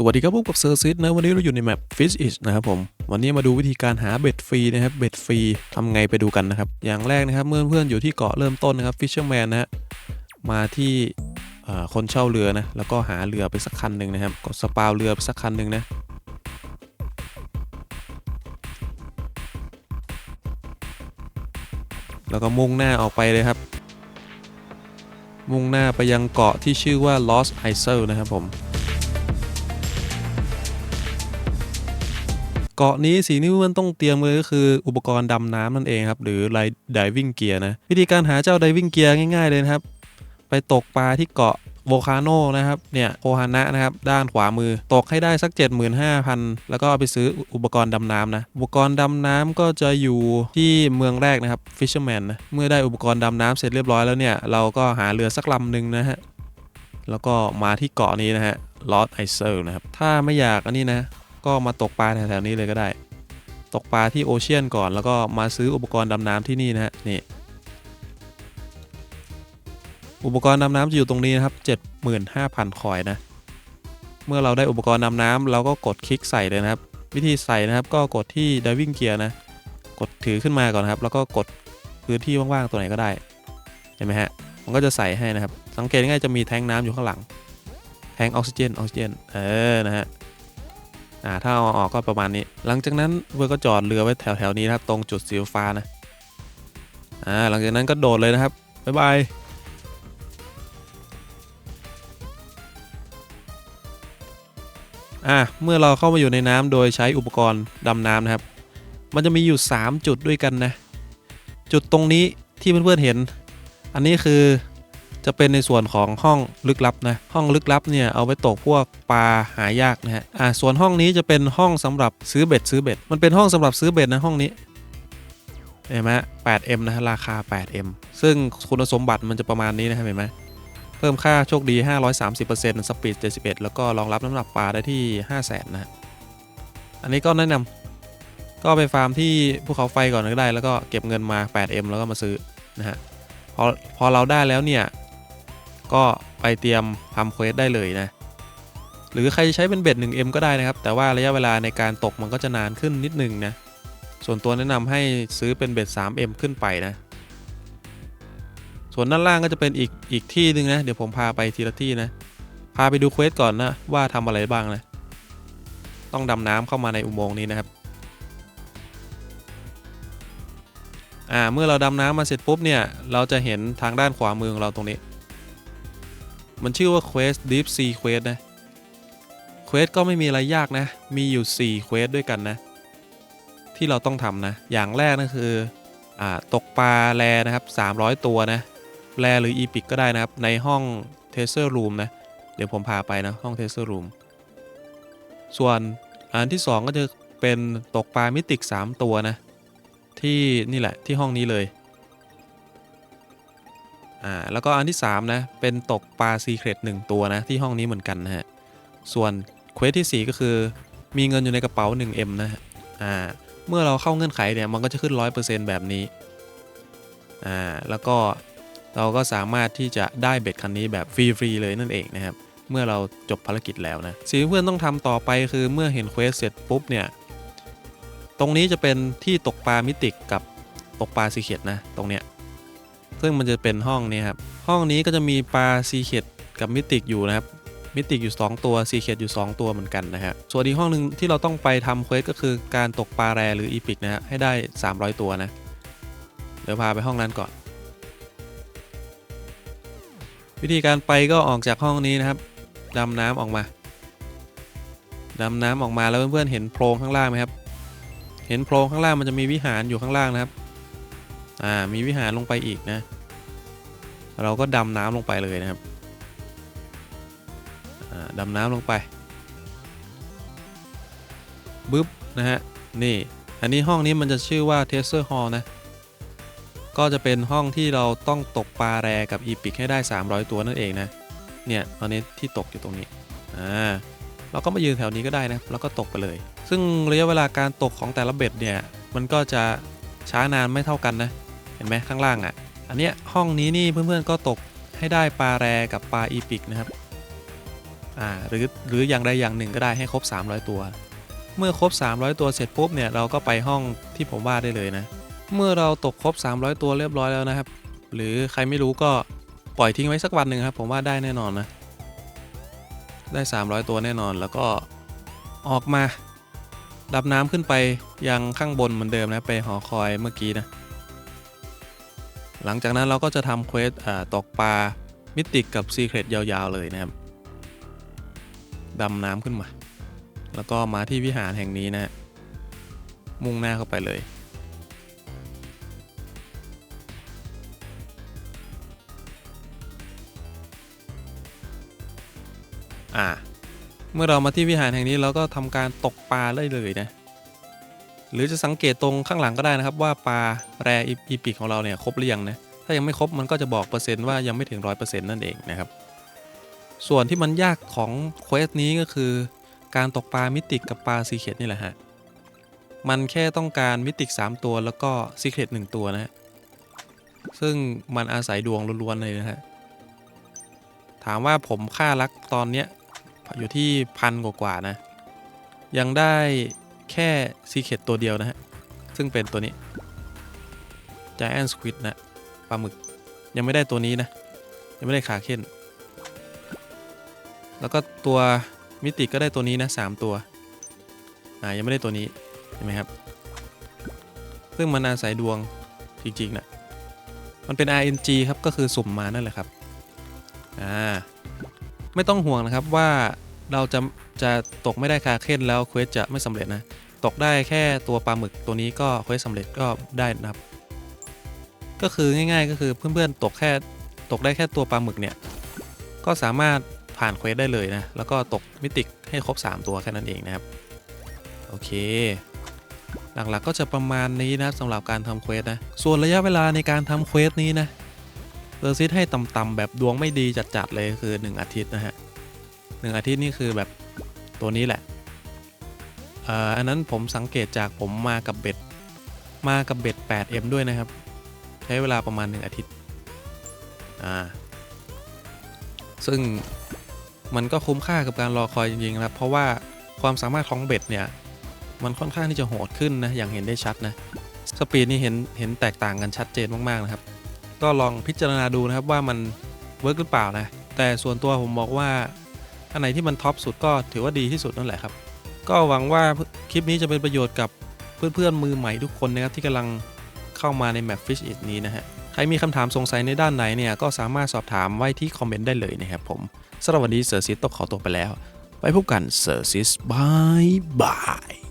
สวัสดีครับพบกับเซอร์ซิสนะวันนี้เราอยู่ในแมป Fish It นะครับผม วันนี้มาดูวิธีการหาเบ็ดฟรีนะครับเบ็ดฟรีทำไงไปดูกันนะครับ อย่างแรกนะครับเมื่อเพื่อนอยู่ที่เกาะเริ่มต้นนะครับ Fisherman นะฮะมาที่คนเช่าเรือนะแล้วก็หาเรือไปสักคันหนึ่งนะครับกดสปาวเรือไปสักคันหนึ่งนะแล้วก็มุ่งหน้าออกไปเลยครับ มุ่งหน้าไปยังเกาะที่ชื่อว่า Lost Isle นะครับผม เกาะนี้สิ่งที่เพื่อนต้องเตรียมเลยก็คืออุปกรณ์ดำน้ำนั่นเองครับหรือไลดิวิ่งเกียร์นะวิธีการหาเจ้าดิวิ่งเกียร์ง่ายๆเลยนะครับ ไปตกปลาที่เกาะโวคาโนนะครับเนี่ยโคฮานะนะครับด้านขวามือตกให้ได้สัก 75,000 แล้วก็เอาไปซื้ออุปกรณ์ดำน้ำนะอุปกรณ์ดำน้ำก็จะอยู่ที่เมืองแรกนะครับ Fisherman นะเมื่อได้อุปกรณ์ดำน้ำเสร็จเรียบร้อยแล้วเนี่ยเราก็หาเรือสักลำหนึ่งนะฮะแล้วก็มาที่เกาะนี้นะฮะ Lost Isle นะครับ ถ้าไม่อยากอันนี้นะ ก็มาตกปลาแถวๆนี้เลยก็ได้ ตกปลาที่โอเชียนก่อนแล้วก็มาซื้ออุปกรณ์ดำน้ำที่นี่นะฮะนี่อุปกรณ์ดำน้ำจะอยู่ตรงนี้นะครับ 75,000 คอยนะ เมื่อเราได้อุปกรณ์ดำน้ำเราก็กดคลิกใส่เลยนะครับ วิธีใส่นะครับก็กดที่ diving gear นะ กดถือขึ้นมาก่อนนครับ แล้วก็กดพื้นที่ว่างๆตัวไหนก็ได้ เห็นไหมฮะ มันก็จะใส่ให้นะครับ สังเกตง่ายจะมีแทงน้ำอยู่ข้างหลัง แทงออกซิเจนออกซิเจน เออ นะฮะ อ่าถ้าเอาออกก็ประมาณนี้ หลังจากนั้นเวอร์ก็จอดเรือไว้แถวๆนี้นะครับ ตรงจุดสีฟ้านะอ่าหลังจากนั้นก็โดดเลยนะครับบ๊ายบายอะเมื่อเราเข้ามาอยู่ในน้ำโดยใช้อุปกรณ์ดำน้ำนะครับ มันจะมีอยู่ 3 จุดด้วยกันนะ จุดตรงนี้ที่เพื่อนๆเห็น อันนี้คือ จะเป็นในส่วนของห้องลึกลับนะห้องลึกลับเนี่ยเอาไว้ตกพวกปลาหายากนะฮะอ่าส่วนห้องนี้จะเป็นห้องสำหรับซื้อเบ็ดซื้อเบ็ดมันเป็นห้องสำหรับซื้อเบ็ดนะห้องนี้เห็นไหม 8M นะฮะราคา 8M ซึ่งคุณสมบัติมันจะประมาณนี้นะครับเห็นไหมเพิ่มค่าโชคดี 530%สปีด 71 แล้วก็รองรับน้ำหนักปลาได้ที่ 500,000นะฮะอันนี้ก็แนะนำก็ไปฟาร์มที่ภูเขาไฟก่อนก็ได้ แล้วก็เก็บเงินมา 8M แล้วก็มาซื้อนะฮะ พอพอเราได้แล้วเนี่ย ก็ไปเตรียมทำเควสได้เลยนะ หรือใครจะใช้เป็นเบ็ด 1M ก็ได้นะครับ แต่ว่าระยะเวลาในการตกมันก็จะนานขึ้นนิดนึงนะ ส่วนตัวแนะนำให้ซื้อเป็นเบ็ด 3M ขึ้นไปนะ ส่วนด้านล่างก็จะเป็นอีกอีกที่หนึ่งนะ เดี๋ยวผมพาไปทีละที่นะ พาไปดูเควสก่อนนะว่าทำอะไรบ้างนะ ต้องดำน้ำเข้ามาในอุโมงค์นี้นะครับอ่าเมื่อเราดำน้ำมาเสร็จปุ๊บเนี่ย เราจะเห็นทางด้านขวามือของเราตรงนี้ มันชื่อว่า Quest Deep Sea Quest นะ Quest ก็ไม่มีอะไรยากนะ มีอยู่ 4 Quest ด้วยกันนะ ที่เราต้องทำนะ อย่างแรกนะคืออตกปลาแรนะครับ 300 ตัวนะ แรหรืออีพิกก็ได้นะครับ ในห้องเทเซอร์รูมนะ เดี๋ยวผมพาไปนะ ห้องเทเซอร์รูมส่วนอันที่ 2 ก็จะเป็นตกปลามิติก 3 ตัวนะ ที่นี่แหละที่ห้องนี้เลย อ่าแล้วก็อันที่3นะเป็นตกปลาซีเครต1ตัวนะที่ห้องนี้เหมือนกันนะฮะส่วนเควสที่ 4 ก็คือ มีเงินอยู่ในกระเป๋า 1M นะฮะอ่าเมื่อเราเข้าเงื่อนไขเนี่ยมันก็จะขึ้น 100%แบบนี้อ่าแล้วก็เราก็สามารถที่จะได้เบ็ดคันนี้แบบฟรีๆเลยนั่นเองนะครับเมื่อเราจบภารกิจแล้วนะสิ่งที่เพื่อนต้องทำต่อไปคือเมื่อเห็นเควสเสร็จปุ๊บเนี่ยตรงนี้จะเป็นที่ตกปลามิติกกับตกปลาซีเค็ดนะตรงเนี้ย ซึ่งมันจะเป็นห้องนี้ครับ ห้องนี้ก็จะมีปลาซีเค็ดกับมิติกอยู่นะครับ มิติกอยู่ 2 ตัวซีเคดอยู่ 2 ตัวเหมือนกันนะครับ ส่วนอีกห้องหนึ่งที่เราต้องไปทำเควสก็คือการตกปลาแรหรืออีพิกนะฮะให้ได้ 300 ตัวนะ เดี๋ยวพาไปห้องนั้นก่อน วิธีการไปก็ออกจากห้องนี้นะครับดำน้ำออกมาดำน้ำออกมาแล้วเพื่อนๆเห็นโพรงข้างล่างไหมครับ เห็นโพรงข้างล่างมันจะมีวิหารอยู่ข้างล่างนะครับ อ่า มีวิหารลงไปอีกนะ เราก็ดำน้ำลงไปเลยนะครับดำน้ำลงไปบึ๊บนะฮะนี่อันนี้ห้องนี้มันจะชื่อว่า t e s t e r Hall นะ ก็จะเป็นห้องที่เราต้องตกปลาแรกับอีพิกให้ได้ 300 ตัวนั่นเองนะ เนี่ยตอนนี้ที่ตกอยู่ตรงนี้ อ่า เราก็มายืนแถวนี้ก็ได้นะ แล้วก็ตกไปเลย ซึ่งระยะเวลาการตกของแต่ละเบ็ดเนี่ย มันก็จะช้านานไม่เท่ากันนะ เห็นไหมข้างล่างอะ่ะ อันเนี้ยห้องนี้นี่เพื่อนๆก็ตกให้ได้ปลาแรกับปลาอีพิกนะครับอ่าหรือหรืออย่างใดอย่างหนึ่งก็ได้ให้ครบ 300 ตัว เมื่อครบ 300 ตัวเสร็จปุ๊บเนี่ยเราก็ไปห้องที่ผมว่าได้เลยนะ เมื่อเราตกครบ 300 ตัวเรียบร้อยแล้วนะครับ หรือใครไม่รู้ก็ปล่อยทิ้งไว้สักวันหนึ่งครับ ผมว่าได้แน่นอนนะ ได้ 300 ตัวแน่นอนแล้วก็ออกมาดับน้ำขึ้นไปยังข้างบนเหมือนเดิมนะไปหอคอยเมื่อกี้นะ หลังจากนั้นเราก็จะทำเควสตกปลามิติกกับซีเครตยาวๆเลยนะครับดำน้ำขึ้นมา แล้วก็มาที่วิหารแห่งนี้นะฮะมุ่งหน้าเข้าไปเลย อ่า เมื่อเรามาที่วิหารแห่งนี้เราก็ทำการตกปลาได้เลยนะ หรือจะสังเกตตรงข้างหลังก็ได้นะครับว่าปลาแรอีพิกของเราเนี่ยครบหรือยังนะถ้ายังไม่ครบมันก็จะบอกเปอร์เซ็นต์ว่ายังไม่ถึง 100%นั่นเองนะครับส่วนที่มันยากของเควสนี้ก็คือการตกปลามิติกกับปลาซีเคดนี่แหละฮะมันแค่ต้องการมิติก 3 ตัวแล้วก็ซีเคด1ตัวนะฮะซึ่งมันอาศัยดวงล้วนๆเลยนะฮะถามว่าผมค่ารักตอนเนี้ยอยู่ที่พันกว่าๆนะ ยังได้ แค่ซีเคดตัวเดียวนะฮะ ซึ่งเป็นตัวนี้ Giant Squid นะปลาหมึก ยังไม่ได้ตัวนี้นะ ยังไม่ได้ขาเค้น แล้วก็ตัวมิติก็ได้ตัวนี้นะสามตัว อ่า ยังไม่ได้ตัวนี้ เห็นไหมครับ ซึ่งมันอาศัยดวงจริงๆนะมันเป็น RNG ครับ ก็คือสุ่มมานั่นแหละครับ อ่า ไม่ต้องห่วงนะครับว่าเราจะจะตกไม่ได้คาเค้นแล้วเควสจะไม่สำเร็จนะ ตกได้แค่ตัวปลาหมึกตัวนี้ก็เควสสำเร็จก็ได้นะครับ ก็คือง่ายๆก็คือเพื่อนๆตกแค่ตกได้แค่ตัวปลาหมึกเนี่ยก็สามารถผ่านเควสได้เลยนะ แล้วก็ตกมิติกให้ครบ 3 ตัวแค่นั้นเองนะครับ โอเค หลักๆก็จะประมาณนี้นะสำหรับการทำเควสนะ ส่วนระยะเวลาในการทำเควสนี้นะเซอร์ซิสให้ต่ำๆแบบดวงไม่ดีจัดๆเลยคือ 1 อาทิตย์นะฮะหนึ่งอาทิตย์นี่คือแบบตัวนี้แหละ อันนั้นผมสังเกตจากผมมากับเบ็ด มากับเบ็ด 8M ด้วยนะครับ ใช้เวลาประมาณ 1 อาทิตย์ อ่า ซึ่งมันก็คุ้มค่ากับการรอคอยจริงๆนะครับ เพราะว่าความสามารถของเบ็ดเนี่ย มันค่อนข้างที่จะโหดขึ้นนะ อย่างเห็นได้ชัดนะ สปีดนี่เห็นเห็นแตกต่างกันชัดเจนมากๆนะครับ ก็ลองพิจารณาดูนะครับว่ามันเวิร์กหรือเปล่านะ แต่ส่วนตัวผมบอกว่า อันไหนที่มันท็อปสุดก็ถือว่าดีที่สุดนั่นแหละครับ ก็หวังว่าคลิปนี้จะเป็นประโยชน์กับเพื่อนๆมือใหม่ทุกคนนะครับที่กำลังเข้ามาในแมป Fish It นี้นะฮะใครมีคำถามสงสัยในด้านไหนเนี่ยก็สามารถสอบถามไว้ที่คอมเมนต์ได้เลยนะครับผมสำหรับวันนี้เซอร์ซิสต้องขอตัวไปแล้ว ไปพบกันเซอร์ซิสบายบาย